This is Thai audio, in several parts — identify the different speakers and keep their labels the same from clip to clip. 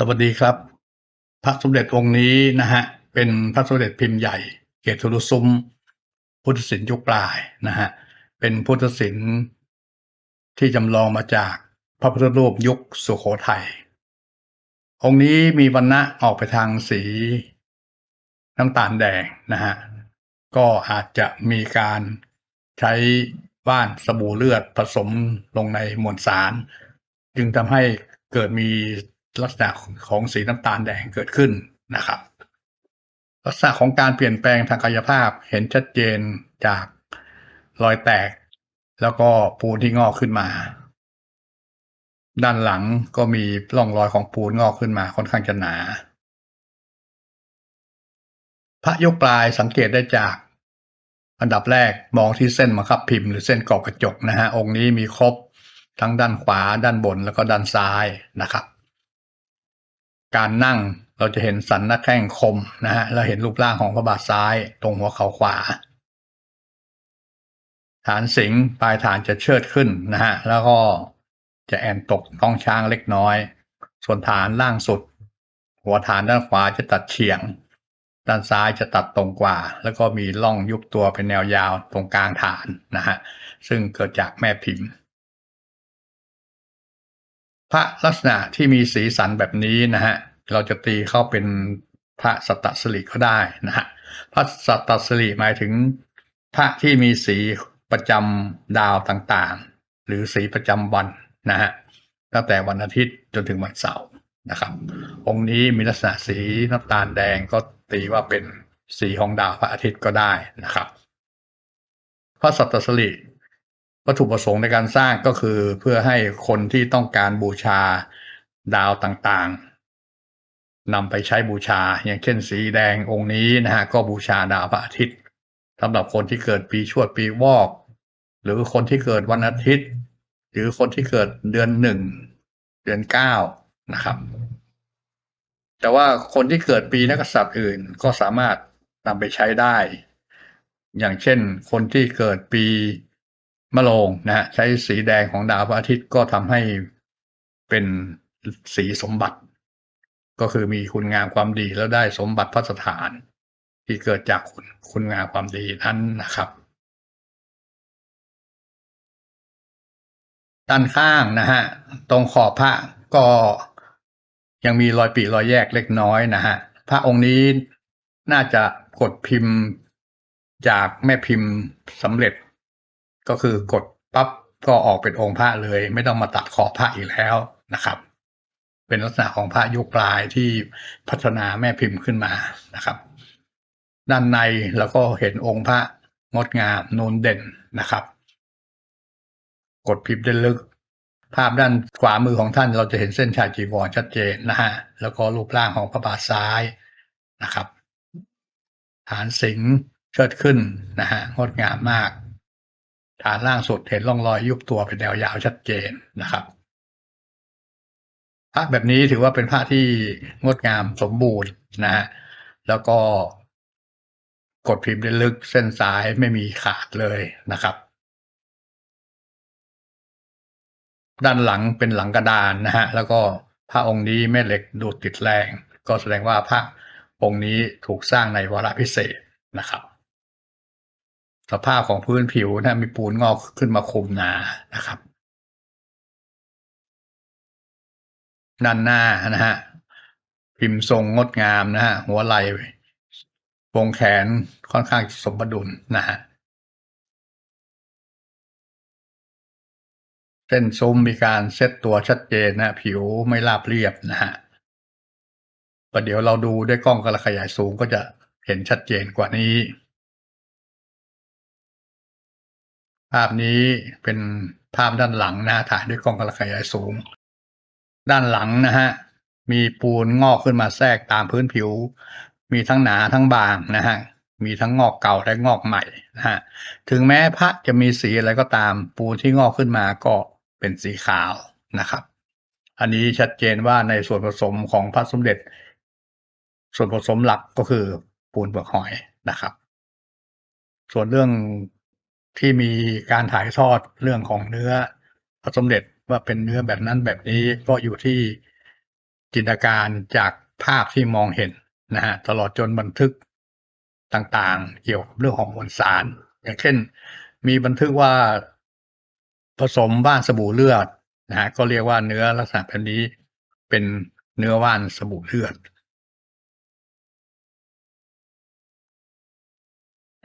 Speaker 1: สวัสดีครับ พระสมเด็จองค์นี้นะฮะเป็นพระสมเด็จพิมพ์ใหญ่ เกศทุรุซุ้มพุทธศิลป์ยุคปลายนะฮะเป็นพุทธศิลป์ที่จำลองมาจากพระพุทธรูปยุคสุโขทัยองค์นี้มีวรรณะออกไปทางสีน้ำตาลแดงนะฮะก็อาจจะมีการใช้ว่านสบู่เลือดผสมลงในมวลสาร จึงทำให้เกิดมี ลักษณะของสีน้ำตาลแดงเกิดขึ้นนะครับ ลักษณะของการเปลี่ยนแปลงทางกายภาพเห็นชัดเจนจากรอยแตก แล้วก็ปูนที่งอกขึ้นมา ด้านหลังก็มีร่องรอยของปูนงอกขึ้นมาค่อนข้างจะหนา พระยกปลายสังเกตได้จากอันดับแรกมองที่เส้นบังคับพิมพ์หรือเส้นกรอบกระจกนะฮะองค์นี้มีครบทั้งด้านขวาด้านบนแล้วก็ด้านซ้ายนะครับ การนั่งเราจะเห็นสันหน้าแข้งคมนะฮะเราเห็นรูปร่างของพระบาทซ้ายตรงหัวเข่าขวา ฐานสิงปลายฐานจะเชิดขึ้นนะฮะแล้วก็จะแอนตกท้องช้างเล็กน้อย ส่วนฐานล่างสุด หัวฐานด้านขวาจะตัดเฉียง ด้านซ้ายจะตัดตรงกว่า แล้วก็มีร่องยุบตัวเป็นแนวยาวตรงกลางฐานนะฮะซึ่งเกิดจากแม่พิมพ์ พระลักษณะที่มีสีสันแบบนี้นะฮะเราจะตีเข้าเป็นพระสัตตสริก็ได้นะฮะพระสัตตสริหมายถึงพระที่มีสีประจำดาวต่างๆ หรือสีประจำวันนะฮะตั้งแต่วันอาทิตย์จนถึงวันเสาร์นะครับ องค์นี้มีลักษณะสีน้ำตาลแดงก็ตีว่าเป็นสีของดาวพระอาทิตย์ก็ได้นะครับ พระสัตตสริ วัตถุประสงค์ในการสร้างก็คือเพื่อให้คนที่ต้องการบูชาดาวต่างๆนำไปใช้บูชาอย่างเช่นสีแดงองค์นี้นะฮะก็บูชาดาวพระอาทิตย์สำหรับคนที่เกิดปีชวดปีวอก หรือคนที่เกิดวันอาทิตย์ หรือคนที่เกิดเดือนหนึ่งเดือนเก้านะครับ แต่ว่าคนที่เกิดปีนักษัตริย์อื่นก็สามารถนำไปใช้ได้ อย่างเช่นคนที่เกิดปี มะโรงนะฮะใช้สีแดงของดาวพระอาทิตย์ก็ทำให้เป็นสีสมบัติ ก็คือมีคุณงามความดีแล้วได้สมบัติพระสถาน ที่เกิดจากคุณคุณงามความดีนั้นนะครับด้านข้างนะฮะตรงขอบพระก็ยังมีรอยปีรอยแยกเล็กน้อยนะฮะพระองค์นี้น่าจะกดพิมพ์จากแม่พิมพ์สำเร็จ ก็คือกดปั๊บก็ออกเป็นองค์พระเลย ไม่ต้องมาตัดขอบพระอีกแล้วนะครับ เป็นลักษณะของพระยุคปลายที่พัฒนาแม่พิมพ์ขึ้นมานะครับ ด้านในเราก็เห็นองค์พระงดงามนูนเด่นนะครับ กดพิมพ์ได้ลึก ภาพด้านขวามือของท่านเราจะเห็นเส้นชายจีวรชัดเจนนะฮะแล้วก็รูปร่างของพระบาทซ้ายนะครับฐานสิงเชิดขึ้นนะฮะงดงามมาก ฐานล่างสุดเห็นร่องรอยยุบตัวเป็นแนวยาวชัดเจนนะครับพระแบบนี้ถือว่าเป็นพระที่งดงามสมบูรณ์นะฮะแล้วก็กดพิมพ์ได้ลึกเส้นสายไม่มีขาดเลยนะครับ ด้านหลังเป็นหลังกระดานนะฮะแล้วก็พระองค์นี้แม่เหล็กดูดติดแรง ก็แสดงว่าพระองค์นี้ถูกสร้างในวาระพิเศษนะครับ สภาพของพื้นผิวนะมีปูนงอกขึ้นมาคุมหนานะครับด้านหน้านะฮะพิมพ์ทรงงดงามนะฮะหัวไหล่วงแขนค่อนข้างสมดุลนะฮะเส้นซุ้มมีการเซตตัวชัดเจนนะผิวไม่ราบเรียบนะฮะประเดี๋ยวเราดูด้วยกล้องกระขยายสูงก็จะเห็นชัดเจนกว่านี้ ภาพนี้เป็นภาพด้านหลังนะถ่ายด้วยกล้องกระขยายสูง ด้านหลังนะฮะมีปูนงอกขึ้นมาแทรกตามพื้นผิว มีทั้งหนาทั้งบางนะฮะมีทั้งงอกเก่าและงอกใหม่นะฮะถึงแม้พระจะมีสีอะไรก็ตามปูนที่งอกขึ้นมาก็เป็นสีขาวนะครับ อันนี้ชัดเจนว่าในส่วนผสมของพระสมเด็จ ส่วนผสมหลักก็คือปูนเปลือกหอยนะครับ ส่วนเรื่อง ที่มีการถ่ายทอดเรื่องของเนื้อพระสมเด็จว่าเป็นเนื้อแบบนั้นแบบนี้ก็อยู่ที่จินตนาการจากภาพที่มองเห็นนะฮะตลอดจนบันทึกต่างๆ เกี่ยวกับเรื่องของมวลสาร อย่างเช่น มีบันทึกว่าผสมว่านสบู่เลือดนะฮะก็เรียกว่าเนื้อลักษณะแบบนี้เป็นเนื้อว่านสบู่เลือด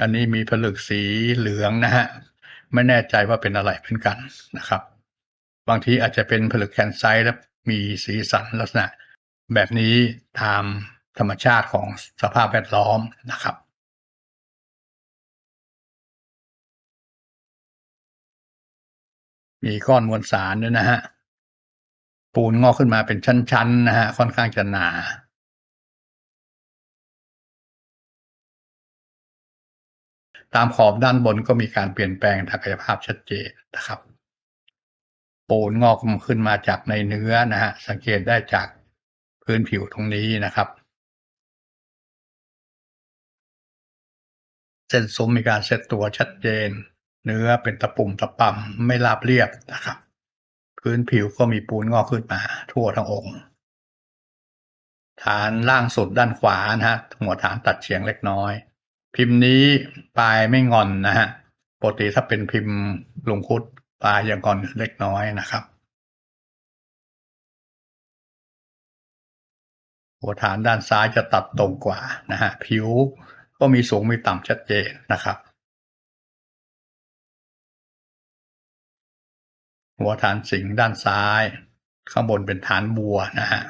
Speaker 1: อันนี้มีผลึกสีเหลืองนะฮะไม่แน่ใจว่าเป็นอะไรเหมือนกันนะครับ บางทีอาจจะเป็นผลึกแคนไซต์และมีสีสันลักษณะ แบบนี้ตามธรรมชาติของสภาพแวดล้อมนะครับมีก้อนมวลสารด้วยนะฮะปูนงอกขึ้นมาเป็นชั้นๆนะฮะค่อนข้างจะหนา ตามขอบด้านบนก็มีการเปลี่ยนแปลงทางกายภาพชัดเจนนะครับ ปูนงอกขึ้นมาจากในเนื้อนะฮะสังเกตได้จากพื้นผิวตรงนี้นะครับ เส้นซุ้มมีการเซตตัวชัดเจน เนื้อเป็นตะปุ่มตะป่ำไม่ราบเรียบนะครับ พื้นผิวก็มีปูนงอกขึ้นมา ทั่วทั้งองค์ฐานล่างสุดด้านขวานะฮะหัวฐานตัดเฉียงเล็กน้อย พิมพ์นี้ปลายไม่งอนนะฮะปกติถ้าเป็นพิมพ์ลงคุดปลายยังงอนเล็กน้อยนะครับหัวฐานด้านซ้ายจะตัดตรงกว่านะฮะผิวก็มีสูงมีต่ำชัดเจนนะครับ หัวฐานสิงห์ด้านซ้าย ข้างบนเป็นฐานบัวนะฮะ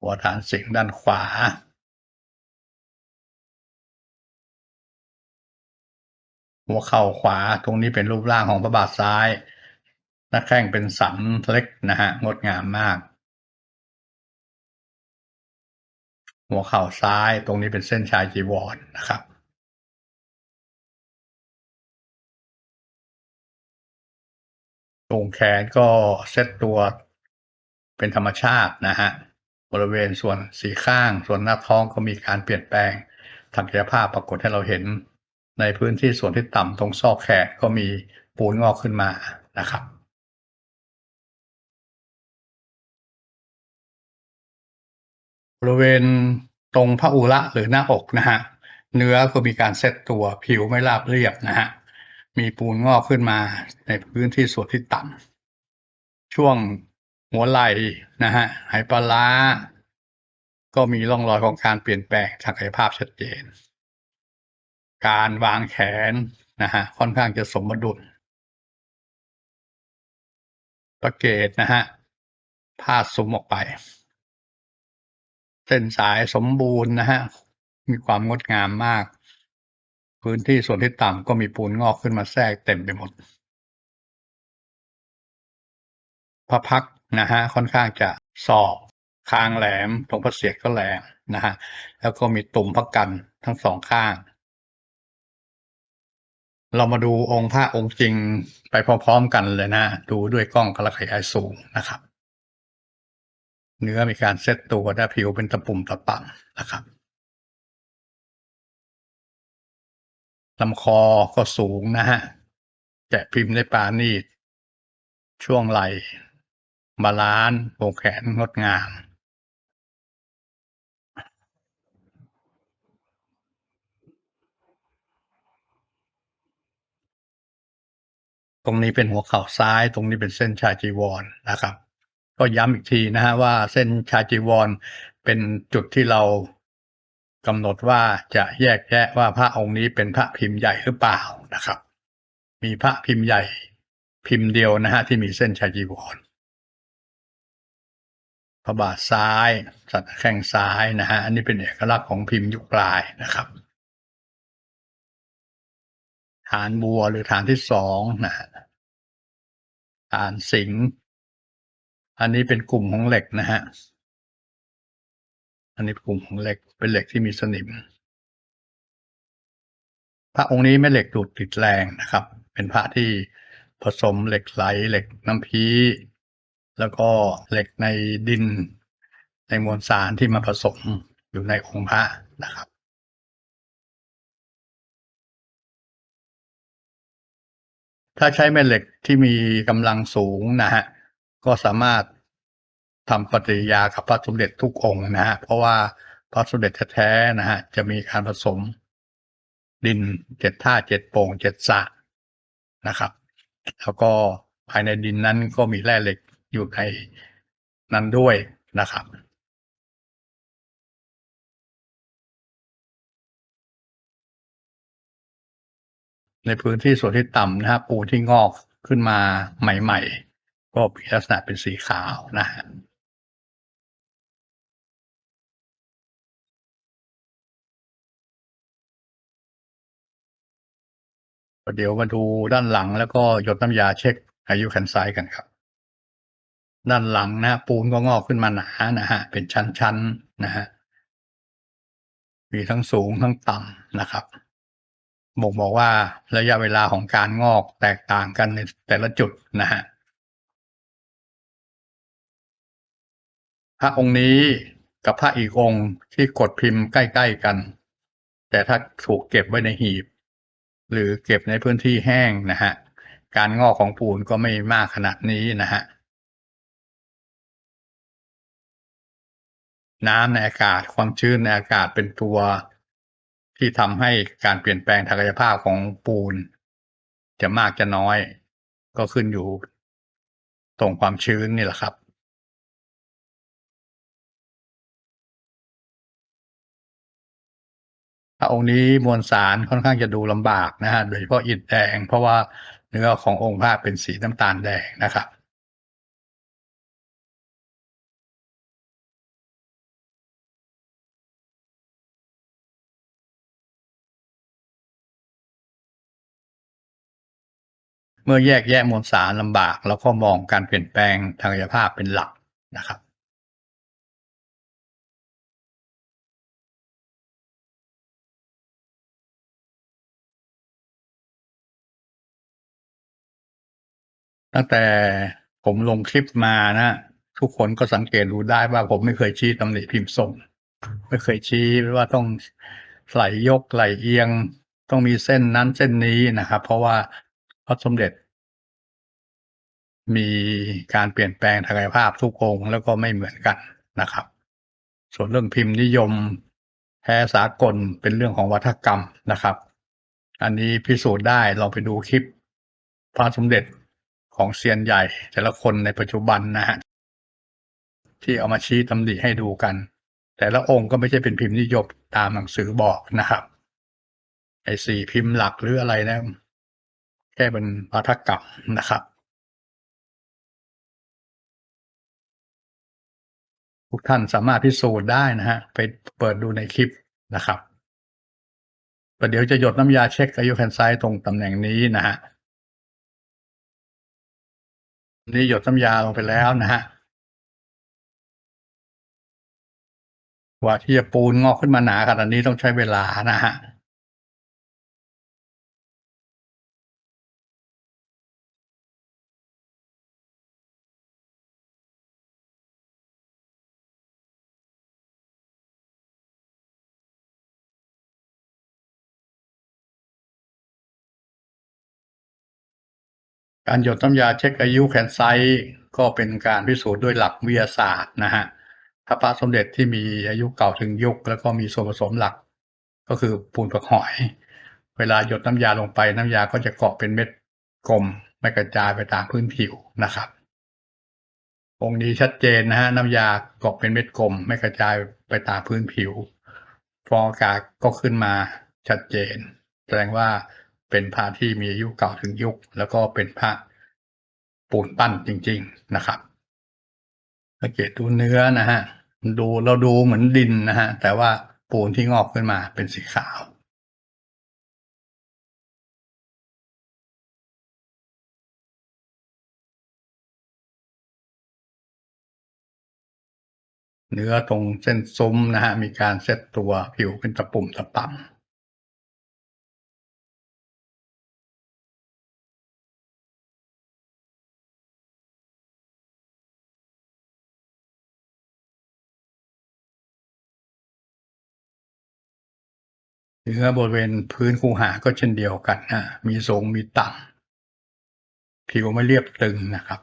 Speaker 1: หัวฐานสิงห์ด้านขวา หัวเข่าขวาตรงนี้เป็นรูปร่างของพระบาทซ้าย หน้าแข้งเป็นสันเล็กนะฮะงดงามมาก หัวเข่าซ้ายตรงนี้เป็นเส้นชายจีวรนนะครับตรงแขนก็เซตตัวเป็นธรรมชาตินะฮะบริเวณส่วนสีข้าง ส่วนหน้าท้องก็มีการเปลี่ยนแปลงทางกายภาพปรากฏให้เราเห็น ในพื้นที่ส่วนที่ต่ำตรงซอกแขนก็มีปูนงอกขึ้นมานะครับบริเวณตรงพระอุระหรือหน้าอกนะฮะเนื้อก็มีการเซตตัวผิวไม่ราบเรียบนะฮะมีปูนงอกขึ้นมาในพื้นที่ส่วนที่ต่ำช่วงหัวไหล่นะฮะไหปลาก็มีร่องรอยของการเปลี่ยนแปลงทางกายภาพชัดเจน การวางแขนนะฮะค่อนข้างจะสมดุลประเกตนะฮะพาดซุ้มออกไป เส้นสายสมบูรณ์นะฮะมีความงดงามมาก พื้นที่ส่วนที่ต่ำก็มีปูนงอกขึ้นมาแทรกเต็มไปหมดพระพักนะฮะค่อนข้างจะศอกคางแหลมตรงพระเศียรก็แหลมนะฮะแล้วก็มีตุ่มพระกันทั้งสองข้าง เรามาดูองค์พระองค์จริงไปพร้อมๆกันเลยนะ ดูด้วยกล้องกระขยายสูงนะครับ เนื้อมีการเซตตัวได้ผิวเป็นตะปุ่มตะป่ำนะครับลำคอก็สูงนะฮะแกะพิมพ์ได้ปาณีตช่วงไหลบาลานโปงแขนงดงาม รงนี้เป็นหัวเข่าซ้าย ตรงนี้เป็นเส้นชาจีวรนะครับ ก็ย้ำอีกทีนะฮะว่าเส้นชาจีวรเป็นจุดที่เรากำหนดว่าจะแยกแยะว่าพระองค์นี้เป็นพระพิมพ์ใหญ่หรือเปล่านะครับ มีพระพิมพ์ใหญ่พิมพ์เดียวนะฮะที่มีเส้นชาจีวรพระบาทซ้าย สัตว์แข้งซ้ายนะฮะอันนี้เป็นเอกลักษณ์ของพิมพ์ยุคปลายนะครับ ฐานบัวหรือฐานที่สองนะฐานสิงห์อันนี้เป็นกลุ่มของเหล็กนะฮะ อันนี้กลุ่มของเหล็กเป็นเหล็กที่มีสนิม พระองค์นี้แม่เหล็กดูดติดแรงนะครับ เป็นพระที่ผสมเหล็กไหลเหล็กน้ำพีแล้วก็เหล็กในดินในมวลสารที่มาผสมอยู่ในองค์พระนะครับ ถ้าใช้แม่เหล็กที่มีกำลังสูงนะฮะก็สามารถทำปฏิยากับพระสมเด็จทุกองค์นะฮะเพราะว่าพระสมเด็จแท้ๆนะฮะจะมีการผสมดินเจ็ดท่าเจ็ดโป่งเจ็ดสะนะครับ แล้วก็ภายในดินนั้นก็มีแร่เหล็กอยู่ในนั้นด้วยนะครับ ในพื้นที่ส่วนที่ต่ำนะฮะปูนที่งอกขึ้นมาใหม่ ๆ ก็มีลักษณะเป็นสีขาวนะฮะเดี๋ยวมาดูด้านหลังแล้วก็หยดน้ำยาเช็คอายุคันไซด์กันครับ ด้านหลังนะปูนก็งอกขึ้นมาหนานะฮะเป็นชั้นๆนะฮะมีทั้งสูงทั้งต่ำนะครับ บ่งบอกว่าระยะเวลาของการงอกแตกต่างกันในแต่ละจุดนะฮะพระองค์นี้กับพระอีกองค์ที่กดพิมพ์ใกล้ ๆกัน แต่ถ้าถูกเก็บไว้ในหีบ หรือเก็บในพื้นที่แห้งนะฮะการงอกของปูนก็ไม่มากขนาดนี้นะฮะน้ำในอากาศความชื้นในอากาศเป็นตัว ที่ทำให้การเปลี่ยนแปลงทางกายภาพของปูน จะมากจะน้อย ก็ขึ้นอยู่ตรงความชื้นนี่แหละครับพระองค์นี้มวลสารค่อนข้างจะดูลำบากนะฮะโดยเฉพาะอิฐแดง เพราะว่าเนื้อขององค์พระเป็นสีน้ำตาลแดงนะครับ เมื่อแยกแยะมวลสารลำบากแล้วก็มองการเปลี่ยนแปลงทางกายภาพเป็นหลักนะครับตั้งแต่ผมลงคลิปมานะทุกคนก็สังเกตดูได้ว่าผมไม่เคยชี้ตำหนิพิมพ์ส่ง ไม่เคยชี้ว่าต้องไหลยกไหลเอียง ต้องมีเส้นนั้นเส้นนี้นะครับ เพราะว่า ระสมเด็จ มีการเปลี่ยนแปลงทางกายภาพทุกองค์แล้วก็ไม่เหมือนกันนะครับ ส่วนเรื่องพิมพ์นิยมแท้สากลเป็นเรื่องของวัฒกรรมนะครับ อันนี้พิสูจน์ได้ลองไปดูคลิปพระสมเด็จของเซียนใหญ่ แต่ละคนในปัจจุบันนะฮะที่เอามาชี้ตำหนิให้ดูกัน แต่ละองค์ก็ไม่ใช่เป็นพิมพ์นิยมตามหนังสือบอกนะครับไอ้สี่พิมพ์หลักหรืออะไรนะ แค่เป็นวัฒกรรมนะครับทุกท่านสามารถพิสูจน์ได้นะฮะไปเปิดดูในคลิปนะครับประเดี๋ยวจะหยดน้ำยาเช็คอายุแคนไซต์ตรงตำแหน่งนี้นะฮะนี่หยดน้ำยาลงไปแล้วนะฮะกว่าที่จะปูนงอกขึ้นมาหนาขนาดนี้ต้องใช้เวลานะฮะ การหยดน้ำยาเช็คอายุแขนไซก็เป็นการพิสูจน์ด้วยหลักวิทยาศาสตร์นะฮะถ้าพระสมเด็จที่มีอายุเก่าถึงยุค แล้วก็มีส่วนผสมหลัก ก็คือปูนเปลือกหอย เวลาหยดน้ำยาลงไปน้ำยาก็จะเกาะเป็นเม็ดกลมไม่กระจายไปตามพื้นผิวนะครับ องค์นี้ชัดเจนนะฮะน้ำยาเกาะเป็นเม็ดกลม ไม่กระจายไปตามพื้นผิว ฟองอากาศก็ขึ้นมาชัดเจน แสดงว่า เป็นพระที่มีอายุเก่าถึงยุค แล้วก็เป็นพระปูนปั้นจริง ๆนะครับสังเกตดูเนื้อนะฮะดูเราดูเหมือนดินนะฮะแต่ว่าปูนที่งอกขึ้นมาเป็นสีขาวเนื้อตรงเส้นซุ้มนะฮะมีการเซตตัวผิวเป็นตะปุ่มตะป่ำ หรือบริเวณพื้นคูหาก็เช่นเดียวกันนะมีสูงมีต่ำผิวไม่เรียบตึงนะครับ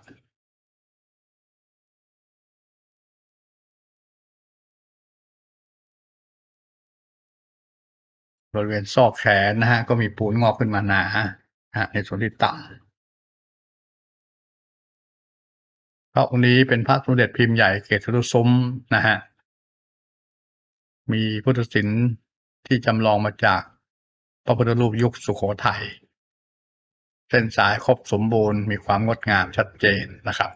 Speaker 1: บริเวณซอกแขนนะฮะก็มีปูนงอกขึ้นมาหนาฮะในส่วนที่ต่ำพระองค์นี้เป็นพระสมเด็จพิมพ์ใหญ่เกศทุสมนะฮะมีพุทธศิลป ที่จำลองมาจากพระพุทธรูปยุคสุโขทัยเส้นสายครบสมบูรณ์มีความงดงามชัดเจนนะครับ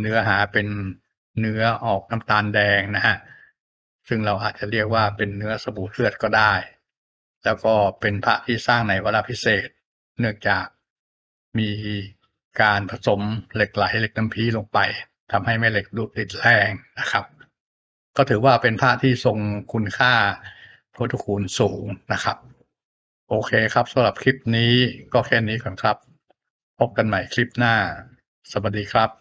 Speaker 1: เนื้อหาเป็นเนื้อออกน้ำตาลแดงนะฮะซึ่งเราอาจจะเรียกว่าเป็นเนื้อสบู่เลือดก็ได้ แล้วก็เป็นพระที่สร้างในเวลาพิเศษ เนื่องจากมีการผสมเหล็กไหลเหล็กน้ำพีลงไปทำให้แม่เหล็กดูดติดแรงนะครับ ก็ถือว่าเป็นพระที่ทรงคุณค่า พุทธคุณสูงนะครับ โอเคครับสำหรับคลิปนี้ก็แค่นี้ก่อนครับ พบกันใหม่คลิปหน้า สวัสดีครับ